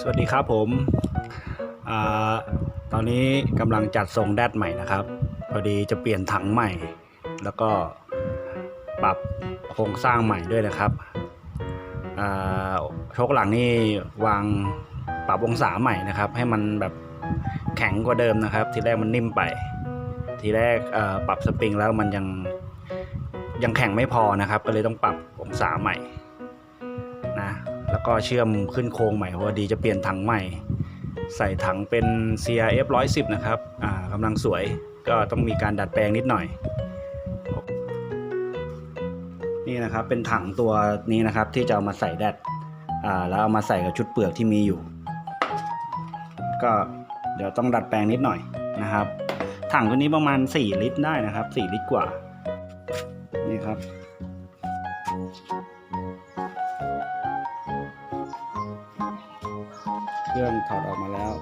สวัสดีครับผมอตอนนี้กำลังจัดทรงแดดใหม่นะครับ พอดีจะเปลี่ยนถังใหม่ แล้วก็ปรับโครงสร้างใหม่ด้วยนะครับโชคหลังนี่วางปรับองศาใหม่นะครับ ให้มันแบบแข็งกว่าเดิมนะครับ ทีแรกมันนิ่มไป ทีแรกปรับสปริงแล้วมันยังยังแข็งไม่พอนะครับ ก็เลยต้องปรับองศาใหม่ แล้วก็เชื่อมขึ้นโครงใหม่เพราะว่าดีจะเปลี่ยนถังใหม่ ใส่ถังเป็น CRF 110 นะครับอ่ากำลังสวยก็ต้องมีการดัดแปลงนิดหน่อย นี่นะครับเป็นถังตัวนี้นะครับที่จะเอามาใส่แดดอ่าแล้วเอามาใส่กับชุดเปลือกที่มีอยู่ ก็เดี๋ยวต้องดัดแปลงนิดหน่อยนะครับ ถังตัวนี้ประมาณ 4 ลิตรได้นะครับ 4 ลิตรกว่า นี่ครับ เครื่องถอดออกมาแล้ว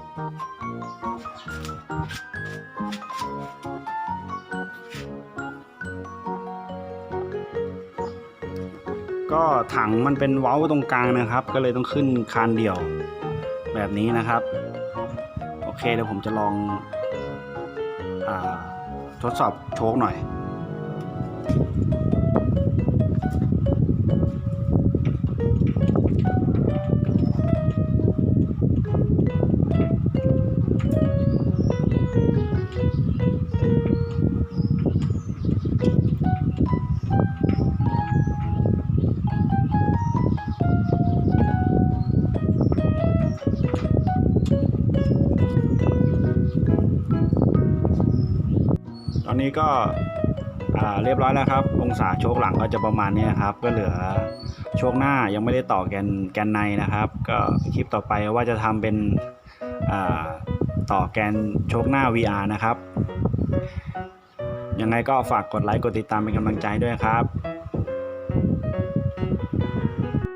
ก็ถังมันเป็นเว้าตรงกลางนะครับ ก็เลยต้องขึ้นคานเดี่ยวแบบนี้นะครับ โอเคเดี๋ยวผมจะลองอทดสอบโชคหน่อย อนนี้ก็เรียบร้อยแล้วครับ องศาโชคหลังก็จะประมาณนี้ครับ ก็เหลือโชคหน้ายังไม่ได้ต่อแกนแกนในนะครับ ก็คลิปต่อไปว่าจะทำเป็นต่อแกนโชคหน้า VR นะครับ ยังไงก็ฝากกดไลค์กดติดตามเป็นกำลังใจด้วยครับ